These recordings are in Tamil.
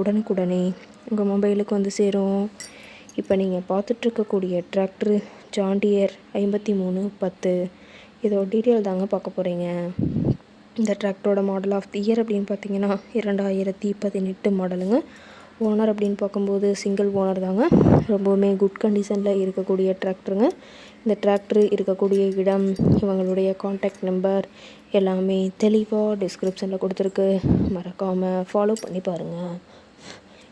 உடனுக்குடனே உங்கள் மொபைலுக்கு வந்து சேரும். இப்போ நீங்கள் பார்த்துட்ருக்கக்கூடிய டிராக்டர் ஜாண்டியர் ஐம்பத்தி மூணு பத்து. இதோட டீட்டெயில் தாங்க பார்க்க போகிறீங்க இந்த டிராக்டரோட மாடல் ஆஃப் தி இயர் அப்படின்னு பார்த்தீங்கன்னா இரண்டாயிரத்தி பதினெட்டு மாடலுங்க ஓனர் அப்படின்னு பார்க்கும்போது சிங்கிள் ஓனர் தாங்க. ரொம்பவுமே குட் கண்டிஷனில் இருக்கக்கூடிய டிராக்டருங்க இந்த டிராக்டர் இருக்கக்கூடிய இடம் இவங்களுடைய காண்டாக்ட் நம்பர் எல்லாமே தெளிவாக டிஸ்கிரிப்ஷனில் கொடுத்துருக்கு. மறக்காமல் ஃபாலோ பண்ணி பாருங்கள்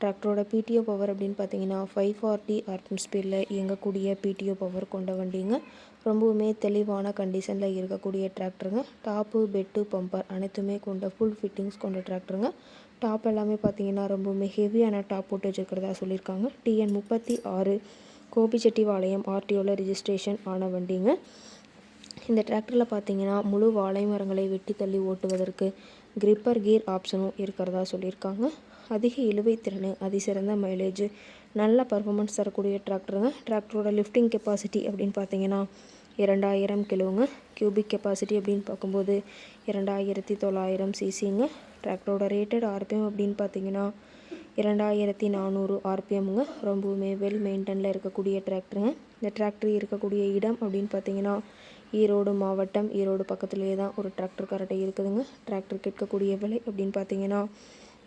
டிராக்டரோட பிடிஓ பவர் அப்படின்னு பார்த்தீங்கன்னா ஃபைவ் ஃபார்ட்டி ஆர்பிஎம் ஸ்பீடில் இயங்கக்கூடிய பிடிஓ பவர் கொண்ட வண்டிங்க. ரொம்பவுமே தெளிவான கண்டிஷனில் இருக்கக்கூடிய டிராக்டருங்க டாப்பு பெட்டு பம்பர் அனைத்துமே கொண்ட ஃபுல் ஃபிட்டிங்ஸ் கொண்ட டிராக்டருங்க டாப் எல்லாமே பார்த்தீங்கன்னா ரொம்பவுமே ஹெவியான டாப் போட்டு வச்சுருக்கிறதா சொல்லியிருக்காங்க. டிஎன் முப்பத்தி ஆறு கோபிச்செட்டிவாளையம் ஆர்டிஓவில் ரிஜிஸ்ட்ரேஷன் ஆன வண்டிங்க. இந்த டிராக்டரில் பார்த்தீங்கன்னா முழு வாழை மரங்களை வெட்டி தள்ளி ஓட்டுவதற்கு கிரிப்பர் கீர் ஆப்ஷனும் இருக்கிறதா சொல்லியிருக்காங்க. அதிக இழுவை திறன் அதிசிறந்த மைலேஜ் நல்ல பர்ஃபாமன்ஸ் தரக்கூடிய டிராக்டருங்க டிராக்டரோட லிஃப்டிங் கெப்பாசிட்டி அப்படின்னு பார்த்தீங்கன்னா இரண்டாயிரம் கிலோங்க. கியூபிக் கெப்பாசிட்டி அப்படின்னு பார்க்கும்போது இரண்டாயிரத்தி தொள்ளாயிரம் சிசிங்க டிராக்டரோட ரேட்டட் ஆர்பிஎம் அப்படின்னு பார்த்தீங்கன்னா இரண்டாயிரத்தி நானூறு ஆர்பிஎம்ங்க ரொம்பவுமே வெல் மெயின்டனில் இருக்கக்கூடிய டிராக்டருங்க இந்த டிராக்டர் இருக்கக்கூடிய இடம் அப்படின்னு பார்த்தீங்கன்னா ஈரோடு மாவட்டம் ஈரோடு பக்கத்துலேயே தான் ஒரு டிராக்டர் கரெக்டாக இருக்குதுங்க. டிராக்டர் கேட்கக்கூடிய விலை அப்படின்னு பார்த்தீங்கன்னா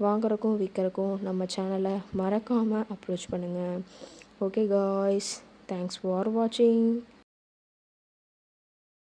வாங்குறக்கும் விற்கிறக்கும் நம்ம சேனலை மறக்காமல் அப்ரோச் பண்ணுங்கள் ஓகே காய்ஸ் தேங்க்ஸ் ஃபார் வாட்சிங்